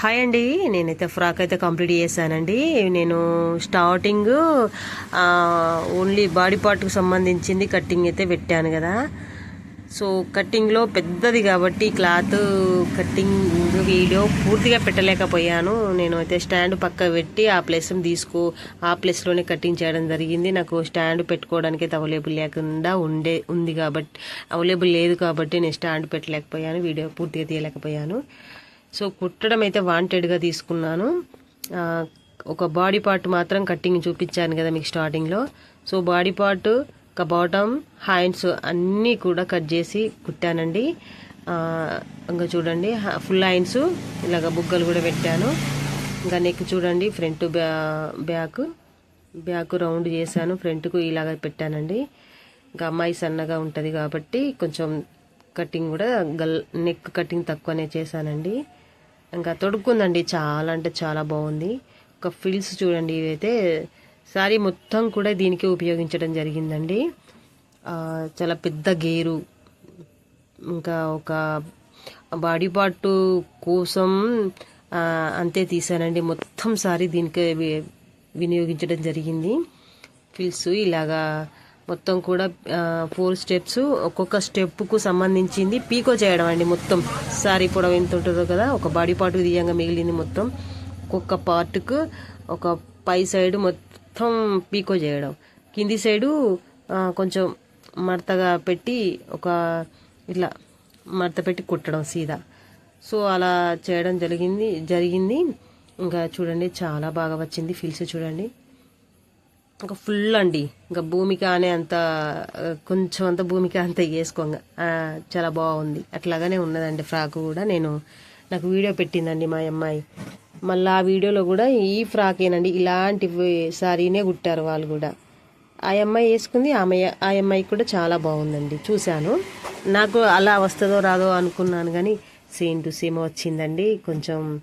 Hi అండి. నేనైతే frock అయితే కంప్లీట్ చేశానండి. నేను స్టార్టింగ్ ఓన్లీ బాడీ పార్ట్కి సంబంధించింది కట్టింగ్ అయితే పెట్టాను కదా. సో కట్టింగ్లో పెద్దది కాబట్టి క్లాత్ కట్టింగ్ వీడియో పూర్తిగా పెట్టలేకపోయాను. నేను అయితే స్టాండ్ పక్క పెట్టి ఆ ప్లేస్ని తీసుకో ఆ ప్లేస్లోనే కటింగ్ చేయడం జరిగింది. నాకు స్టాండ్ పెట్టుకోవడానికి అయితే అవైలబుల్ లేకుండా ఉండే ఉంది కాబట్టి అవైలబుల్ లేదు కాబట్టి నేను స్టాండ్ పెట్టలేకపోయాను. వీడియో పూర్తిగా తీయలేకపోయాను. సో కుట్టడం అయితే వాంటెడ్గా తీసుకున్నాను. ఒక బాడీ పార్ట్ మాత్రం కట్టింగ్ చూపించాను కదా మీకు స్టార్టింగ్లో సో బాడీ పార్ట్ ఒక బాటమ్ హ్యాండ్స్ అన్నీ కూడా కట్ చేసి కుట్టానండి. ఇంకా చూడండి ఫుల్ హ్యాండ్స్ ఇలాగ బుగ్గలు కూడా పెట్టాను. ఇంకా నెక్ చూడండి ఫ్రంట్ బ్యా బ్యాక్ బ్యాక్ రౌండ్ చేశాను. ఫ్రంట్కు ఇలాగ పెట్టానండి. ఇంకా అమ్మాయి సన్నగా ఉంటుంది కాబట్టి కొంచెం కటింగ్ కూడా గల్ నెక్ కటింగ్ తక్కువనే చేశానండి. ఇంకా తొడుక్కుందండి. చాలా అంటే చాలా బాగుంది. ఒక ఫిల్స్ చూడండి ఇవైతే శారీ మొత్తం కూడా దీనికి ఉపయోగించడం జరిగిందండి. చాలా పెద్ద గేరు. ఇంకా ఒక బాడీ పార్ట్ కోసం అంతే తీసానండి మొత్తం సారీ దీనికి వి- వినియోగించడం జరిగింది. ఫిల్స్ ఇలాగా మొత్తం కూడా ఫోర్ స్టెప్స్ ఒక్కొక్క స్టెప్కు సంబంధించింది పీకో చేయడం అండి మొత్తం. సారీ పొడవు ఎంత ఉంటుందో కదా ఒక బాడీ పార్ట్ తీయంగా మిగిలింది మొత్తం. ఒక్కొక్క పార్ట్కు ఒక పై సైడ్ మొత్తం పీకో చేయడం. కింది సైడు కొంచెం మడతగా పెట్టి ఒక ఇట్లా మడత పెట్టి కుట్టడం సీదా. సో అలా చేయడం జరిగింది జరిగింది. ఇంకా చూడండి చాలా బాగా వచ్చింది. ఫీల్స్ చూడండి. ఇంకా ఫుల్ అండి. ఇంకా భూమిక అనే అంత కొంచెం అంత భూమిక అంత వేసుకోంగా. చాలా బాగుంది. అట్లాగానే ఉన్నదండి ఫ్రాక్ కూడా. నేను నాకు వీడియో పెట్టిందండి మా అమ్మాయి. మళ్ళీ ఆ వీడియోలో కూడా ఈ ఫ్రాకేనండి. ఇలాంటి సారీనే కుట్టారు వాళ్ళు కూడా. ఆ అమ్మాయి వేసుకుంది. ఆమె ఆ అమ్మాయికి కూడా చాలా బాగుందండి. చూశాను. నాకు అలా వస్తుందో రాదో అనుకున్నాను కానీ సేమ్ టు సేమ్ వచ్చిందండి. కొంచెం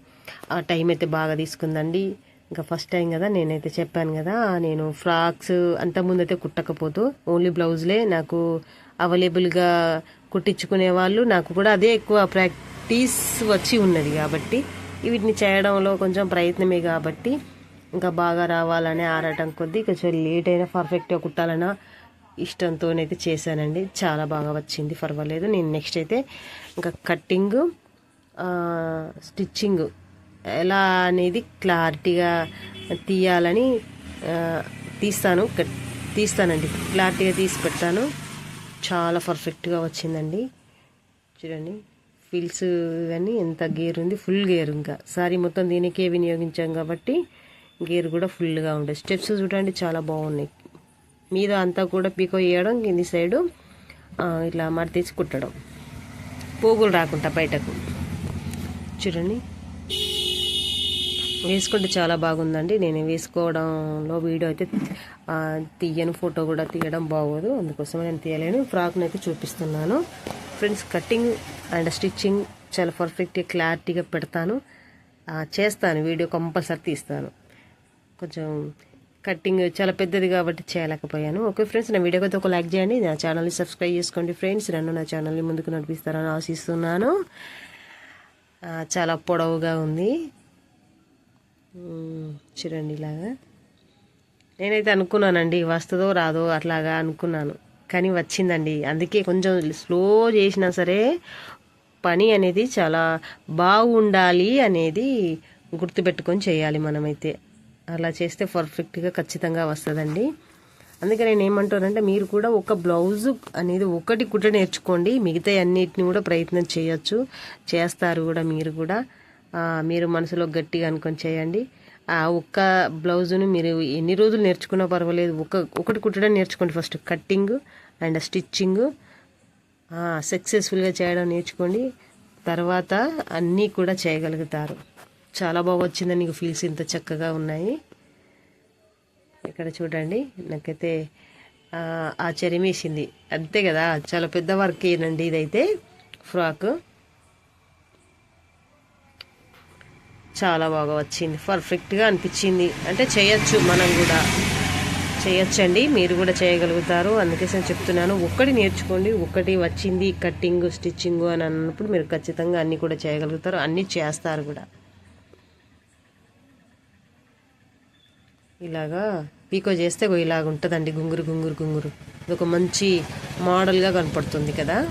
ఆ టైం అయితే బాగా తీసుకుందండి. ఇంకా ఫస్ట్ టైం కదా నేనైతే చెప్పాను కదా నేను ఫ్రాక్స్ అంతకుముందు అయితే కుట్టకపోతూ ఓన్లీ బ్లౌజ్లే నాకు అవైలబుల్గా కుట్టించుకునే వాళ్ళు నాకు కూడా అదే ఎక్కువ ప్రాక్టీస్ వచ్చి ఉన్నది కాబట్టి వీటిని చేయడంలో కొంచెం ప్రయత్నమే కాబట్టి ఇంకా బాగా రావాలనే ఆరాటం కొద్దీ కొంచెం లేట్ అయినా పర్ఫెక్ట్గా కుట్టాలన్న ఇష్టంతోనైతే చేశానండి. చాలా బాగా వచ్చింది పర్వాలేదు. నేను నెక్స్ట్ అయితే ఇంకా కట్టింగ్ స్టిచ్చింగ్ ఎలా అనేది క్లారిటీగా తీయాలని తీస్తాను. తీస్తానండి. క్లారిటీగా తీసి పెడతాను. చాలా పర్ఫెక్ట్గా వచ్చిందండి. చూడండి. ఫిల్స్ కానీ ఎంత గేర్ ఉంది. ఫుల్ గేర్ ఇంకా. సారీ మొత్తం దీనికే వినియోగించాం కాబట్టి గేర్ కూడా ఫుల్గా ఉండే. స్టెప్స్ చూడండి. చాలా బాగున్నాయి. మీద అంతా కూడా పీకో వేయడం కింది సైడు ఇట్లా మడతీసి కుట్టడం. పోగులు రాకుండా బయటకు. చూడండి. వేసుకుంటే చాలా బాగుందండి. నేను వేసుకోవడంలో వీడియో అయితే తీయను ఫోటో కూడా తీయడం బాగోదు. అందుకోసం నేను తీయలేను. ఫ్రాక్ని అయితే చూపిస్తున్నాను. ఫ్రెండ్స్ కటింగ్ అండ్ స్టిచ్చింగ్ చాలా పర్ఫెక్ట్గా క్లారిటీగా పెడతాను. చేస్తాను. వీడియో కంపల్సరీ తీస్తాను. కొంచెం కటింగ్ చాలా పెద్దది కాబట్టి చేయలేకపోయాను. ఓకే ఫ్రెండ్స్ నా వీడియోకి ఒక లైక్ చేయండి. నా ఛానల్ని సబ్స్క్రైబ్ చేసుకోండి ఫ్రెండ్స్. నన్ను నా ఛానల్ని ముందుకు నడిపిస్తారని ఆశిస్తున్నాను. చాలా పొడవుగా ఉంది. చూడండి ఇలాగా. నేనైతే అనుకున్నానండి వస్తుందో రాదో అట్లాగా అనుకున్నాను. కానీ వచ్చిందండి. అందుకే కొంచెం స్లో చేసినా సరే పని అనేది చాలా బాగుండాలి అనేది గుర్తుపెట్టుకొని చేయాలి మనమైతే. అలా చేస్తే పర్ఫెక్ట్గా ఖచ్చితంగా వస్తుందండి. అందుకే నేను ఏమంటానంటే మీరు కూడా ఒక బ్లౌజ్ అనేది ఒకటి కుట్ట నేర్చుకోండి. మిగతా అన్నిటిని కూడా ప్రయత్నం చేయొచ్చు. చేస్తారు కూడా మీరు కూడా. మీరు మనసులో గట్టిగా అనుకొని చేయండి. ఆ ఒక్క బ్లౌజును మీరు ఎన్ని రోజులు నేర్చుకున్నా పర్వాలేదు. ఒక ఒకటి కుట్టడం నేర్చుకోండి ఫస్ట్. Cutting and stitching. సక్సెస్ఫుల్గా చేయడం నేర్చుకోండి. తర్వాత అన్నీ కూడా చేయగలుగుతారు. చాలా బాగా వచ్చిందని నీకు ఫీల్స్ ఇంత చక్కగా ఉన్నాయి. ఇక్కడ చూడండి నాకైతే ఆశ్చర్యం వేసింది అంతే కదా చాలా పెద్ద వర్క్ ఏనండి ఇదైతే ఫ్రాక్. చాలా బాగా వచ్చింది. పర్ఫెక్ట్గా అనిపించింది. అంటే చేయొచ్చు మనం కూడా. చేయొచ్చండి. మీరు కూడా చేయగలుగుతారు. అందుకే నేను చెప్తున్నాను. ఒక్కటి నేర్చుకోండి. ఒక్కటి వచ్చింది కట్టింగ్ స్టిచ్చింగ్ అని అన్నప్పుడు మీరు ఖచ్చితంగా అన్నీ కూడా చేయగలుగుతారు. అన్నీ చేస్తారు కూడా. ఇలాగా పీకో చేస్తే ఇలాగ ఉంటుందండి. గుంగురు గుంగురు గుంగురు. ఇది ఒక మంచి మోడల్గా కనపడుతుంది కదా.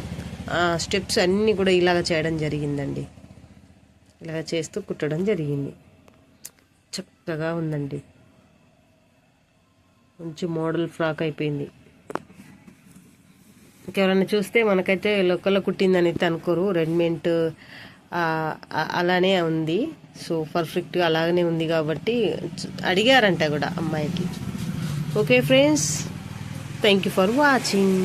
స్టెప్స్ అన్నీ కూడా ఇలాగ చేయడం జరిగిందండి. ఇలా చేస్తూ కుట్టడం జరిగింది. చక్కగా ఉందండి. మంచి మోడల్ ఫ్రాక్ అయిపోయింది. ఇంకెవరైనా చూస్తే మనకైతే లోకల్లో కుట్టిందని అయితే అనుకోరు. రెడీమేడ్ అలానే ఉంది. సో పర్ఫెక్ట్గా అలాగనే ఉంది కాబట్టి అడిగారంట కూడా అమ్మాయికి. Okay friends thank you for watching